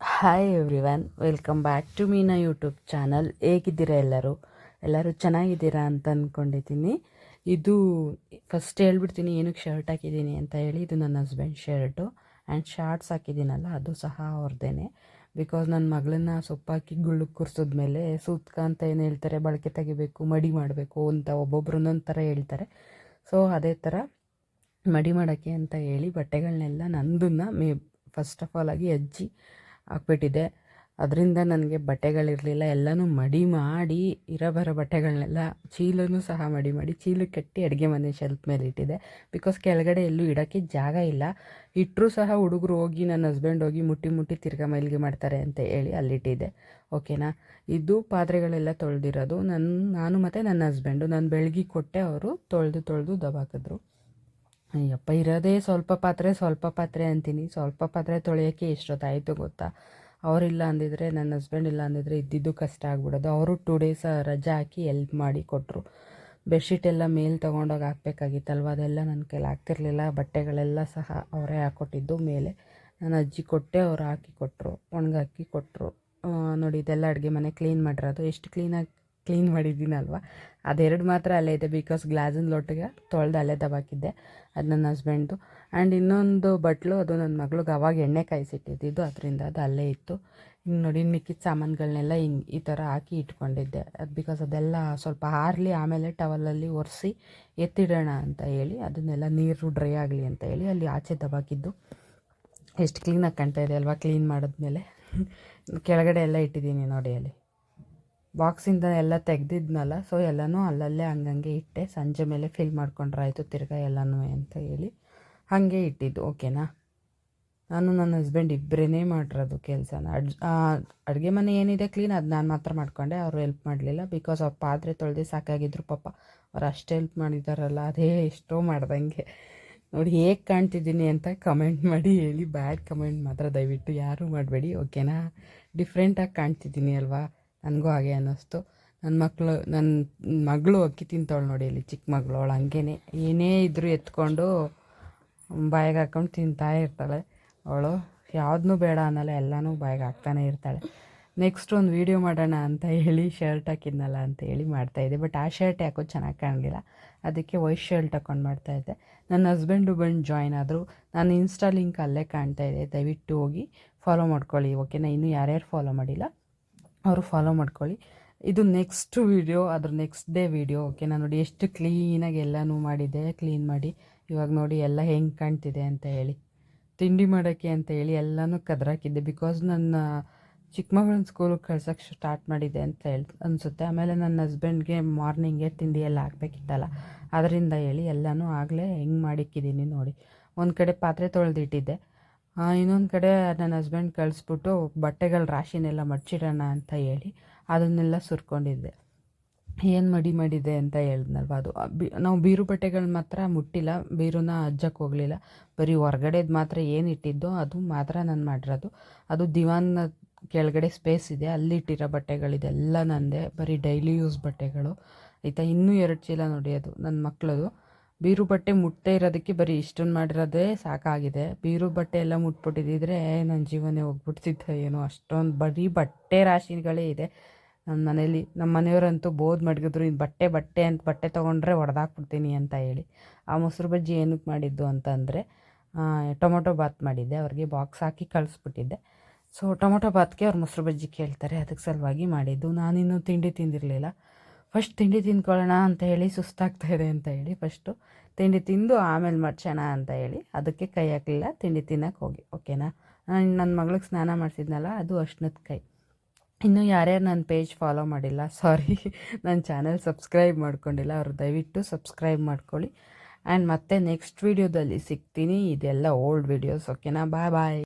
Hi everyone welcome back to Meena YouTube channel ಹೇಗಿದ್ದೀರಾ ಎಲ್ಲರೂ? ಎಲ್ಲರೂ ಚೆನ್ನಾಗಿದ್ದೀರಾ ಅಂತ ಅಂದ್ಕೊಂಡಿದ್ದೀನಿ ಇದು ಫಸ್ಟ್ ಹೇಳ್ಬಿಡ್ತೀನಿ ಏನಕ್ಕೆ ಶರ್ಟ್ ಹಾಕಿದ್ದೀನಿ ಅಂತ ಹೇಳಿ, ಇದು ನನ್ನ ಹಸ್ಬೆಂಡ್ ಶರ್ಟು ಆ್ಯಂಡ್ ಶಾರ್ಟ್ಸ್ ಹಾಕಿದ್ದೀನಲ್ಲ, ಅದು ಸಹ ಅವ್ರದ್ದೇನೆ ಬಿಕಾಸ್ ನನ್ನ ಮಗಳನ್ನ ಸೊಪ್ಪಾಕಿ ಗುಳ್ಳು ಕೂರಿಸಿದ್ಮೇಲೆ ಸೂತ್ಕ ಅಂತ ಏನು ಹೇಳ್ತಾರೆ, ಬಳಕೆ ತೆಗಿಬೇಕು, ಮಡಿ ಮಾಡಬೇಕು ಅಂತ ಒಬ್ಬೊಬ್ರು ಒಂದೊಂದು ಥರ ಹೇಳ್ತಾರೆ. ಸೊ ಅದೇ ಥರ ಮಡಿ ಮಾಡೋಕ್ಕೆ ಅಂತ ಹೇಳಿ ಬಟ್ಟೆಗಳನ್ನೆಲ್ಲ ನಂದನ್ನು ಮೇ ಫಸ್ಟ್ ಆಫ್ ಆಲ್ ಆಗಿ ಅಜ್ಜಿ ಹಾಕ್ಬಿಟ್ಟಿದ್ದೆ ಅದರಿಂದ ನನಗೆ ಬಟ್ಟೆಗಳಿರಲಿಲ್ಲ. ಎಲ್ಲನೂ ಮಡಿ ಮಾಡಿ ಇರೋ ಬರೋ ಬಟ್ಟೆಗಳನ್ನೆಲ್ಲ ಚೀಲನೂ ಸಹ ಮಡಿ ಮಾಡಿ, ಚೀಲ ಕಟ್ಟಿ ಅಡುಗೆ ಮನೆ ಶೆಲ್ಫ್ ಮೇಲೆ ಇಟ್ಟಿದ್ದೆ ಬಿಕಾಸ್ ಕೆಳಗಡೆ ಎಲ್ಲೂ ಇಡೋಕ್ಕೆ ಜಾಗ ಇಲ್ಲ. ಇಟ್ಟರೂ ಸಹ ಹುಡುಗರು ಹೋಗಿ, ನನ್ನ ಹಸ್ಬೆಂಡ್ ಹೋಗಿ ಮುಟ್ಟಿ ಮುಟ್ಟಿ ತಿರ್ಗಾ ಮೈಲಿಗೆ ಮಾಡ್ತಾರೆ ಅಂತ ಹೇಳಿ ಅಲ್ಲಿಟ್ಟಿದ್ದೆ ಓಕೆನಾ ಇದು ಪಾತ್ರೆಗಳೆಲ್ಲ ತೊಳೆದಿರೋದು. ನನ್ನ ನಾನು ಮತ್ತು ನನ್ನ ಹಸ್ಬೆಂಡು ನಾನು ಬೆಳಗ್ಗೆ ಕೊಟ್ಟೆ ಅವರು ತೊಳೆದು ತೊಳೆದು ದಬಾಕಿದ್ರು. ಅಯ್ಯಪ್ಪ, ಇರೋದೇ ಸ್ವಲ್ಪ ಪಾತ್ರೆ ಸ್ವಲ್ಪ ಪಾತ್ರೆ ಅಂತೀನಿ. ಸ್ವಲ್ಪ ಪಾತ್ರೆ ತೊಳೆಯೋಕ್ಕೆ ಎಷ್ಟೊತ್ತಾಯಿತು ಗೊತ್ತಾ? ಅವರಿಲ್ಲ ಅಂದಿದ್ರೆ, ನನ್ನ ಹಸ್ಬೆಂಡ್ ಇಲ್ಲ ಅಂದಿದ್ರೆ ಇದ್ದಿದ್ದು ಕಷ್ಟ ಆಗ್ಬಿಡೋದು. ಅವರು ಟೂ ಡೇಸ್ ರಜೆ ಹಾಕಿ ಎಲ್ಪ್ ಮಾಡಿ ಕೊಟ್ಟರು ಬೆಡ್ಶೀಟ್ ಎಲ್ಲ ಮೇಲೆ ತೊಗೊಂಡೋಗಿ ಹಾಕ್ಬೇಕಾಗಿತ್ತಲ್ವ? ಅದೆಲ್ಲ ನನ್ನ ಕೈಲಿ ಆಗ್ತಿರ್ಲಿಲ್ಲ. ಬಟ್ಟೆಗಳೆಲ್ಲ ಸಹ ಅವರೇ ಹಾಕ್ಕೊಟ್ಟಿದ್ದು ಮೇಲೆ. ನಾನು ಅಜ್ಜಿ ಕೊಟ್ಟೆ, ಅವ್ರು ಹಾಕಿ ಕೊಟ್ಟರು ಒಣಗಾಕಿ ಕೊಟ್ಟರು ನೋಡಿ, ಇದೆಲ್ಲ ಅಡುಗೆ ಮನೆ ಕ್ಲೀನ್ ಮಾಡಿರೋದು. ಎಷ್ಟು ಕ್ಲೀನಾಗಿ ಕ್ಲೀನ್ ಮಾಡಿದ್ದೀನಲ್ವ? ಅದೆರಡು ಮಾತ್ರ ಅಲ್ಲೇ ಇದೆ ಬಿಕಾಸ್ ಗ್ಲಾಸಿನ ಲೋಟಿಗೆ ತೊಳೆದು ಅಲ್ಲೇ ದಬಾಕಿದ್ದೆ, ಅದು ನನ್ನ ಹಸ್ಬೆಂಡ್ದು ಆ್ಯಂಡ್ ಇನ್ನೊಂದು ಬಟ್ಲು ಅದು ನನ್ನ ಮಗಳಿಗೆ ಅವಾಗ ಎಣ್ಣೆ ಕಾಯಿಸಿಟ್ಟಿದ್ದು ಅದರಿಂದ ಅದು ಅಲ್ಲೇ ಇತ್ತು. ಹಿಂಗೆ ನೋಡಿ ಮಿಕ್ಕಿದ ಸಾಮಾನುಗಳನ್ನೆಲ್ಲ ಹಿಂಗೆ ಈ ಥರ ಹಾಕಿ ಇಟ್ಕೊಂಡಿದ್ದೆ. ಅದು ಬಿಕಾಸ್ ಅದೆಲ್ಲ ಸ್ವಲ್ಪ ಹಾರಲಿ ಆಮೇಲೆ ಟವಲಲ್ಲಿ ಒರೆಸಿ ಎತ್ತಿಡೋಣ ಅಂತ ಹೇಳಿ, ಅದನ್ನೆಲ್ಲ ನೀರು ಡ್ರೈ ಆಗಲಿ ಅಂತ ಹೇಳಿ ಅಲ್ಲಿ ಆಚೆ ದಬಾಕಿದ್ದು. ಎಷ್ಟು ಕ್ಲೀನಾಗಿ ಕಾಣ್ತಾ ಇದೆ ಅಲ್ವಾ ಕ್ಲೀನ್ ಮಾಡಿದ್ಮೇಲೆ? ಕೆಳಗಡೆ ಎಲ್ಲ ಇಟ್ಟಿದ್ದೀನಿ ನೋಡಿ ಅಲ್ಲಿ. ಬಾಕ್ಸಿಂದ ಎಲ್ಲ ತೆಗೆದಿದ್ನಲ್ಲ ಸೊ ಎಲ್ಲನೂ ಅಲ್ಲಲ್ಲೇ ಹಂಗಂಗೆ ಇಟ್ಟೆ. ಸಂಜೆ ಮೇಲೆ ಫಿಲ್ ಮಾಡ್ಕೊಂಡ್ರಾಯ್ತು ತಿರ್ಗಾ ಎಲ್ಲನೂ ಅಂತ ಹೇಳಿ ಹಾಗೆ ಇಟ್ಟಿದ್ದು ಓಕೆನಾ ನಾನು ನನ್ನ ಹಸ್ಬೆಂಡ್ ಇಬ್ಬರೇ ಮಾಡಿರೋದು ಕೆಲಸನ. ಅಡ್ ಅಡುಗೆ ಮನೆ ಏನಿದೆ ಕ್ಲೀನ್ ಅದು ನಾನು ಮಾತ್ರ ಮಾಡ್ಕೊಂಡೆ, ಅವರು ಹೆಲ್ಪ್ ಮಾಡಲಿಲ್ಲ. ಬಿಕಾಸ್ ಅವ್ರು ಪಾತ್ರೆ ತೊಳೆದು ಸಾಕಾಗಿದ್ರು ಪಾಪ, ಅವ್ರು ಅಷ್ಟೇ ಹೆಲ್ಪ್ ಮಾಡಿದಾರಲ್ಲ, ಅದೇ ಎಷ್ಟೋ ಮಾಡ್ದಂಗೆ. ನೋಡಿ ಹೇಗೆ ಕಾಣ್ತಿದ್ದೀನಿ ಅಂತ ಕಮೆಂಟ್ ಮಾಡಿ ಹೇಳಿ ಬ್ಯಾಡ್ ಕಮೆಂಟ್ ಮಾತ್ರ ದಯವಿಟ್ಟು ಯಾರೂ ಮಾಡಬೇಡಿ ಓಕೆನಾ ಡಿಫ್ರೆಂಟಾಗಿ ಕಾಣ್ತಿದ್ದೀನಿ ಅಲ್ವಾ? ನನಗೂ ಹಾಗೆ ಅನ್ನಿಸ್ತು. ನನ್ನ ಮಕ್ಕಳು ನನ್ನ ಮಗಳು ಅಕ್ಕಿ ತಿಂತಾವಳು ನೋಡಿ ಇಲ್ಲಿ ಚಿಕ್ಕ ಮಗಳು. ಅವಳು ಹಂಗೇನೆ, ಏನೇ ಇದ್ದರೂ ಎತ್ಕೊಂಡು ಬಾಯಿಗೆ ಹಾಕ್ಕೊಂಡು ತಿಂತಾ ಇರ್ತಾಳೆ. ಅವಳು ಯಾವುದನ್ನೂ ಬೇಡ ಅನ್ನಲ್ಲ, ಎಲ್ಲನೂ ಬಾಯಿಗೆ ಹಾಕ್ತಾನೆ ಇರ್ತಾಳೆ. ನೆಕ್ಸ್ಟ್ ಒಂದು ವೀಡಿಯೋ ಮಾಡೋಣ ಅಂತ ಹೇಳಿ ಶರ್ಟ್ ಹಾಕಿದ್ನಲ್ಲ ಅಂತ ಹೇಳಿ ಮಾಡ್ತಾಯಿದ್ದೆ ಬಟ್ ಆ ಶರ್ಟ್ ಯಾಕೋ ಚೆನ್ನಾಗಿ ಕಾಣಲಿಲ್ಲ. ಅದಕ್ಕೆ ವೈಟ್ ಶರ್ಟ್ ಹಾಕೊಂಡು ಮಾಡ್ತಾಯಿದ್ದೆ ನನ್ನ ಹಸ್ಬೆಂಡು ಬಂದು ಜಾಯ್ನ್ ಆದರು. ನಾನು ಇನ್ಸ್ಟಾ ಲಿಂಕ್ ಅಲ್ಲೇ ಕಾಣ್ತಾ ಇದೆ ದಯವಿಟ್ಟು ಹೋಗಿ ಫಾಲೋ ಮಾಡ್ಕೊಳ್ಳಿ ಓಕೆನಾ ಇನ್ನೂ ಯಾರ್ಯಾರು ಫಾಲೋ ಮಾಡಿಲ್ಲ. ಅವರು ಫಾಲೋ ಮಾಡ್ಕೊಳ್ಳಿ. ಇದು ನೆಕ್ಸ್ಟ್ ವೀಡಿಯೋ ಅದ್ರ ನೆಕ್ಸ್ಟ್ ಡೇ ವೀಡಿಯೋ ಓಕೆನಾ ನೋಡಿ ಎಷ್ಟು ಕ್ಲೀನಾಗಿ ಎಲ್ಲನೂ ಮಾಡಿದೆ ಕ್ಲೀನ್ ಮಾಡಿ. ಇವಾಗ ನೋಡಿ ಎಲ್ಲ ಹೆಂಗೆ ಕಾಣ್ತಿದೆ ಅಂತ ಹೇಳಿ. ತಿಂಡಿ ಮಾಡೋಕ್ಕೆ ಅಂತ ಹೇಳಿ ಎಲ್ಲನೂ ಕದ್ರಾಕಿದ್ದೆ ಬಿಕಾಸ್ ನನ್ನ ಚಿಕ್ಕ ಮಗಳನ್ನ ಸ್ಕೂಲಿಗೆ ಕಳ್ಸೋಕ್ಕೆ ಸ್ಟಾರ್ಟ್ ಮಾಡಿದೆ ಅಂತ ಹೇಳಿ, ಅನಿಸುತ್ತೆ. ಆಮೇಲೆ ನನ್ನ ಹಸ್ಬೆಂಡ್ಗೆ ಮಾರ್ನಿಂಗೇ ತಿಂಡಿ ಎಲ್ಲ ಹಾಕ್ಬೇಕಿತ್ತಲ್ಲ, ಅದರಿಂದ ಹೇಳಿ ಎಲ್ಲನೂ ಆಗಲೇ ಹೆಂಗೆ ಮಾಡಿಕ್ಕಿದ್ದೀನಿ ನೋಡಿ. ಒಂದು ಕಡೆ ಪಾತ್ರೆ ತೊಳೆದಿಟ್ಟಿದ್ದೆ. ಇನ್ನೊಂದು ಕಡೆ ನನ್ನ ಹಸ್ಬೆಂಡ್ ಕಳಿಸ್ಬಿಟ್ಟು ಬಟ್ಟೆಗಳ ರಾಶಿನೆಲ್ಲ ಮಡ್ಚಿಡೋಣ ಅಂತ ಹೇಳಿ ಅದನ್ನೆಲ್ಲ ಸುರ್ಕೊಂಡಿದ್ದೆ. ಏನು ಮಡಿ ಮಾಡಿದೆ ಅಂತ ಹೇಳಿದ್ನಲ್ವ ಅದು. ಬಿ, ನಾವು ಬೀರು ಬಟ್ಟೆಗಳು ಮಾತ್ರ ಮುಟ್ಟಿಲ್ಲ, ಬೀರುನ ಅಜ್ಜಕ್ಕೆ ಹೋಗಲಿಲ್ಲ. ಬರೀ ಹೊರ್ಗಡೆದು ಮಾತ್ರ ಏನು ಇಟ್ಟಿದ್ದೋ ಅದು ಮಾತ್ರ ನಾನು ಮಾಡಿರೋದು. ಅದು ದಿವಾನ್ ಕೆಳಗಡೆ ಸ್ಪೇಸ್ ಇದೆ ಅಲ್ಲಿಟ್ಟಿರೋ ಬಟ್ಟೆಗಳಿದೆಲ್ಲ ನಂದೆ. ಬರೀ ಡೈಲಿ ಯೂಸ್ ಬಟ್ಟೆಗಳು. ಆಯಿತಾ? ಇನ್ನೂ ಎರಡು ಚೀಲ ನೋಡಿ ಅದು ನನ್ನ ಮಕ್ಕಳದು ಬೀರು ಬಟ್ಟೆ ಮುಟ್ಟೇ ಇರೋದಕ್ಕೆ ಬರೀ ಇಷ್ಟೊಂದು ಮಾಡಿರೋದೇ ಸಾಕಾಗಿದೆ. ಬೀರು ಬಟ್ಟೆ ಎಲ್ಲ ಮುಟ್ಬಿಟ್ಟಿದ್ದಿದ್ರೆ ನನ್ನ ಜೀವನೇ ಹೋಗ್ಬಿಡ್ತಿದ್ದೆ ಏನೋ ಅಷ್ಟೊಂದು ಬರೀ ಬಟ್ಟೆ ರಾಶಿಗಳೇ ಇದೆ. ನಮ್ಮ ಮನೇಲಿ, ನಮ್ಮ ಮನೆಯವರಂತೂ ಬೋದ್ ಮಡಗಿದ್ರು ಇನ್ನು ಬಟ್ಟೆ ಬಟ್ಟೆ ಅಂತ ಬಟ್ಟೆ ತೊಗೊಂಡ್ರೆ ಹೊಡೆದಾಕ್ಬಿಡ್ತೀನಿ ಅಂತ ಹೇಳಿ. ಆ ಮೊಸರು ಬಜ್ಜಿ ಏನಕ್ಕೆ ಮಾಡಿದ್ದು ಅಂತಂದರೆ ಟೊಮೊಟೊ ಬಾತ್ ಮಾಡಿದ್ದೆ. ಅವ್ರಿಗೆ ಬಾಕ್ಸ್ ಹಾಕಿ ಕಳಿಸ್ಬಿಟ್ಟಿದ್ದೆ. ಸೊ, ಟೊಮೊಟೊ ಬಾತ್ಗೆ ಅವ್ರು ಮೊಸರು ಬಜ್ಜಿ ಕೇಳ್ತಾರೆ. ಅದಕ್ಕೆ ಸಲುವಾಗಿ ಮಾಡಿದ್ದು. ನಾನಿನ್ನೂ ತಿಂಡಿ ತಿಂದಿರಲಿಲ್ಲ. ಫಸ್ಟ್ ತಿಂಡಿ ತಿಂದ್ಕೊಳ್ಳೋಣ ಅಂತ ಹೇಳಿ ಸುಸ್ತಾಗ್ತಾ ಇದೆ ಅಂತ ಹೇಳಿ ಫಸ್ಟು ತಿಂಡಿ ತಿಂದು ಆಮೇಲೆ ಮಡ್ಸೋಣ ಅಂತ ಹೇಳಿ ಅದಕ್ಕೆ ಕೈ ಹಾಕಲಿಲ್ಲ. ತಿಂಡಿ ತಿನ್ನೋಕೆ ಹೋಗಿ. ಓಕೆನಾ ನಾನು ನನ್ನ ಮಗಳಿಗೆ ಸ್ನಾನ ಮಾಡಿಸಿದ್ನಲ್ಲ ಅದು ಅಷ್ಟನದ ಕೈ. ಇನ್ನು ಯಾರ್ಯಾರು ನನ್ನ ಪೇಜ್ ಫಾಲೋ ಮಾಡಿಲ್ಲ ಸಾರಿ ನನ್ನ ಚಾನಲ್ ಸಬ್ಸ್ಕ್ರೈಬ್ ಮಾಡ್ಕೊಂಡಿಲ್ಲ, ಅವರು ದಯವಿಟ್ಟು ಸಬ್ಸ್ಕ್ರೈಬ್ ಮಾಡ್ಕೊಳ್ಳಿ. ಆ್ಯಂಡ್ ಮತ್ತೆ ನೆಕ್ಸ್ಟ್ ವೀಡಿಯೋದಲ್ಲಿ ಸಿಗ್ತೀನಿ. ಇದೆಲ್ಲ ಓಲ್ಡ್ ವೀಡಿಯೋಸ್ ಓಕೆನಾ ಬಾಯ್ ಬಾಯ್